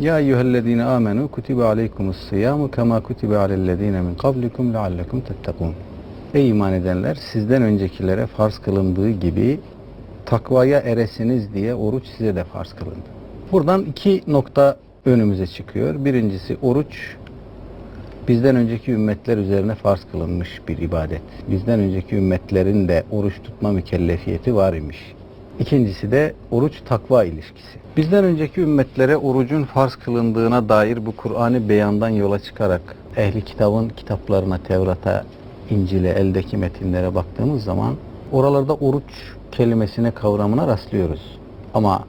Ya eyyühellezine amenu kutibe aleykumus siyamu kema kutibe alellezine min kablikum leallekum tettekun. Ey iman edenler sizden öncekilere farz kılındığı gibi takvaya eresiniz diye oruç size de farz kılındı. Buradan iki nokta önümüze çıkıyor. Birincisi oruç bizden önceki ümmetler üzerine farz kılınmış bir ibadet. Bizden önceki ümmetlerin de oruç tutma mükellefiyeti var imiş. İkincisi de oruç takva ilişkisi. Bizden önceki ümmetlere orucun farz kılındığına dair bu Kur'an'ı beyandan yola çıkarak ehli kitabın kitaplarına, Tevrat'a, İncil'e, eldeki metinlere baktığımız zaman oralarda oruç kelimesine kavramına rastlıyoruz. Ama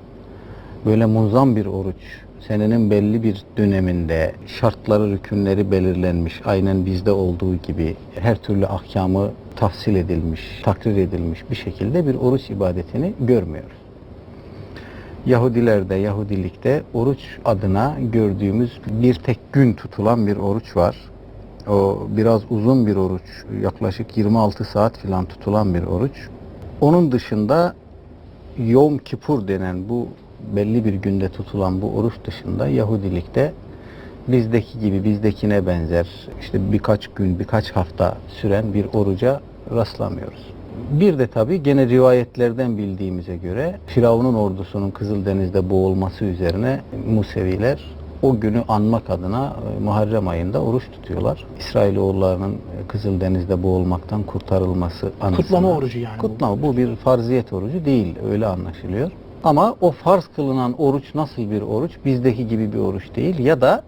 böyle munzam bir oruç, senenin belli bir döneminde şartları, rükünleri belirlenmiş, aynen bizde olduğu gibi her türlü ahkamı tafsil edilmiş, takrir edilmiş bir şekilde bir oruç ibadetini görmüyoruz. Yahudilerde, Yahudilikte oruç adına gördüğümüz bir tek gün tutulan bir oruç var. O biraz uzun bir oruç, yaklaşık 26 saat filan tutulan bir oruç. Onun dışında Yom Kipur denen bu belli bir günde tutulan bu oruç dışında Yahudilikte bizdeki gibi bizdekine benzer işte birkaç gün birkaç hafta süren bir oruca rastlamıyoruz. Bir de tabi gene rivayetlerden bildiğimize göre Firavun'un ordusunun Kızıldeniz'de boğulması üzerine Museviler o günü anmak adına e, Muharrem ayında oruç tutuyorlar. İsrailoğullarının e, Kızıldeniz'de boğulmaktan kurtarılması anısına. Kutlama orucu yani. Kutlama bu bir farziyet orucu değil öyle anlaşılıyor. Ama o farz kılınan oruç nasıl bir oruç? Bizdeki gibi bir oruç değil ya da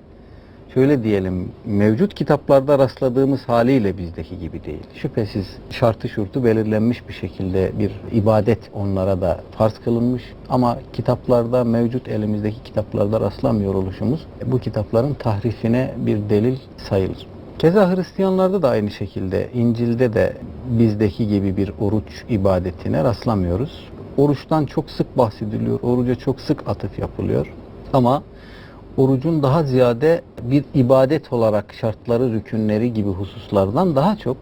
şöyle diyelim mevcut kitaplarda rastladığımız haliyle bizdeki gibi değil. Şüphesiz şartı şurtu belirlenmiş bir şekilde bir ibadet onlara da farz kılınmış ama kitaplarda mevcut elimizdeki kitaplarda rastlamıyor oluşumuz bu kitapların tahrifine bir delil sayılır. Keza Hristiyanlarda da aynı şekilde İncil'de de bizdeki gibi bir oruç ibadetine rastlamıyoruz. Oruçtan çok sık bahsediliyor, oruca çok sık atıf yapılıyor. Ama orucun daha ziyade bir ibadet olarak şartları, rükünleri gibi hususlardan daha çok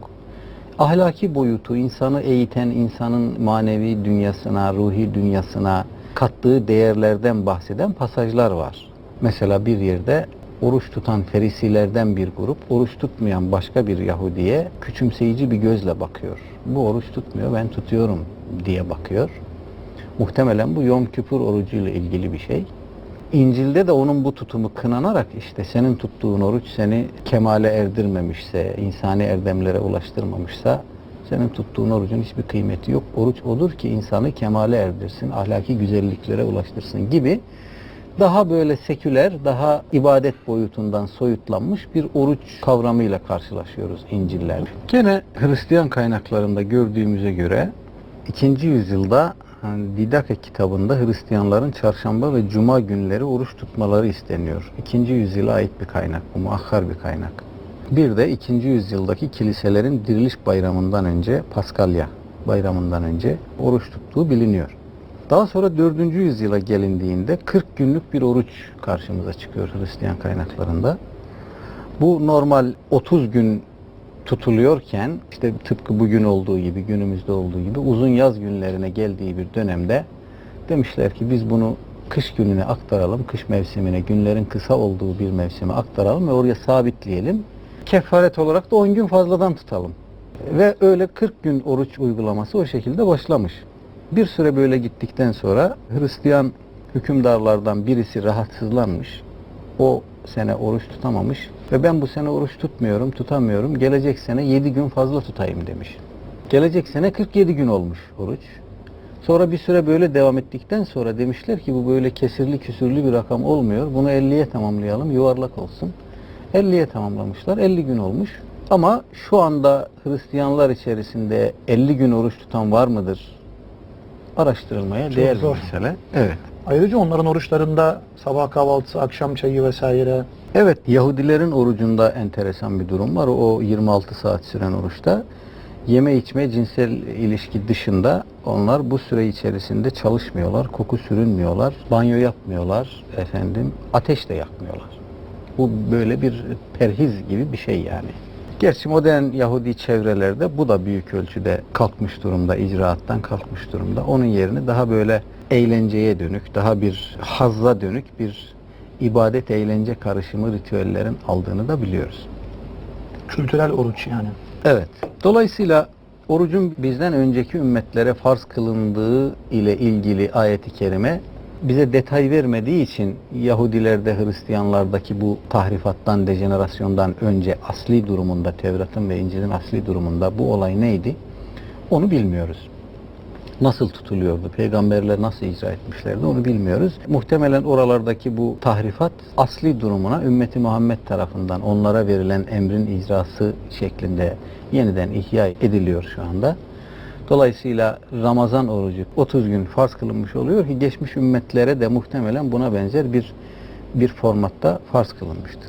ahlaki boyutu, insanı eğiten, insanın manevi dünyasına, ruhi dünyasına kattığı değerlerden bahseden pasajlar var. Mesela bir yerde oruç tutan ferisilerden bir grup oruç tutmayan başka bir Yahudiye küçümseyici bir gözle bakıyor. Bu oruç tutmuyor, ben tutuyorum diye bakıyor. Muhtemelen bu Yom Kipur orucuyla ilgili bir şey. İncil'de de onun bu tutumu kınanarak işte senin tuttuğun oruç seni kemale erdirmemişse, insani erdemlere ulaştırmamışsa senin tuttuğun orucun hiçbir kıymeti yok. Oruç odur ki insanı kemale erdirsin, ahlaki güzelliklere ulaştırsın gibi daha böyle seküler, daha ibadet boyutundan soyutlanmış bir oruç kavramıyla karşılaşıyoruz İncil'lerde. Gene Hristiyan kaynaklarında gördüğümüze göre 2. yüzyılda hani Didake kitabında Hristiyanların çarşamba ve cuma günleri oruç tutmaları isteniyor. 2. yüzyıla ait bir kaynak bu, muakkar bir kaynak. Bir de 2. yüzyıldaki kiliselerin diriliş bayramından önce, Paskalya bayramından önce oruç tuttuğu biliniyor. Daha sonra 4. yüzyıla gelindiğinde 40 günlük bir oruç karşımıza çıkıyor Hristiyan kaynaklarında. Bu normal 30 gün tutuluyorken işte tıpkı bugün olduğu gibi günümüzde olduğu gibi uzun yaz günlerine geldiği bir dönemde demişler ki biz bunu kış gününe aktaralım, kış mevsimine, günlerin kısa olduğu bir mevsime aktaralım ve oraya sabitleyelim. Kefaret olarak da 10 gün fazladan tutalım. Ve öyle 40 gün oruç uygulaması o şekilde başlamış. Bir süre böyle gittikten sonra Hristiyan hükümdarlardan birisi rahatsızlanmış. O sene oruç tutamamış ve ben bu sene oruç tutmuyorum, tutamıyorum. Gelecek sene 7 gün fazla tutayım demiş. Gelecek sene 47 gün olmuş oruç. Sonra bir süre böyle devam ettikten sonra demişler ki bu böyle kesirli küsürlü bir rakam olmuyor. Bunu 50'ye tamamlayalım, yuvarlak olsun. 50'ye tamamlamışlar. 50 gün olmuş. Ama şu anda Hristiyanlar içerisinde 50 gün oruç tutan var mıdır? Araştırılmaya Çok değer bir zor. mesele. Evet. Ayrıca onların oruçlarında sabah kahvaltısı, akşam çayı vesaire. Evet, Yahudilerin orucunda enteresan bir durum var. O 26 saat süren oruçta yeme içme cinsel ilişki dışında onlar bu süre içerisinde çalışmıyorlar, koku sürünmüyorlar, banyo yapmıyorlar, efendim ateş de yakmıyorlar. Bu böyle bir perhiz gibi bir şey yani. Gerçi modern Yahudi çevrelerde bu da büyük ölçüde kalkmış durumda, icraattan kalkmış durumda. Onun yerine daha böyle eğlenceye dönük, daha bir hazza dönük bir ibadet eğlence karışımı ritüellerin aldığını da biliyoruz. Kültürel oruç yani. Evet. Dolayısıyla orucun bizden önceki ümmetlere farz kılındığı ile ilgili ayeti kerime bize detay vermediği için Yahudilerde, Hristiyanlardaki bu tahrifattan, dejenerasyondan önce asli durumunda, Tevrat'ın ve İncil'in asli durumunda bu olay neydi? Onu bilmiyoruz. Nasıl tutuluyordu? Peygamberler nasıl icra etmişlerdi? Onu bilmiyoruz. Muhtemelen oralardaki bu tahrifat asli durumuna ümmeti Muhammed tarafından onlara verilen emrin icrası şeklinde yeniden ihya ediliyor şu anda. Dolayısıyla Ramazan orucu 30 gün farz kılınmış oluyor ki geçmiş ümmetlere de muhtemelen buna benzer bir bir formatta farz kılınmıştır.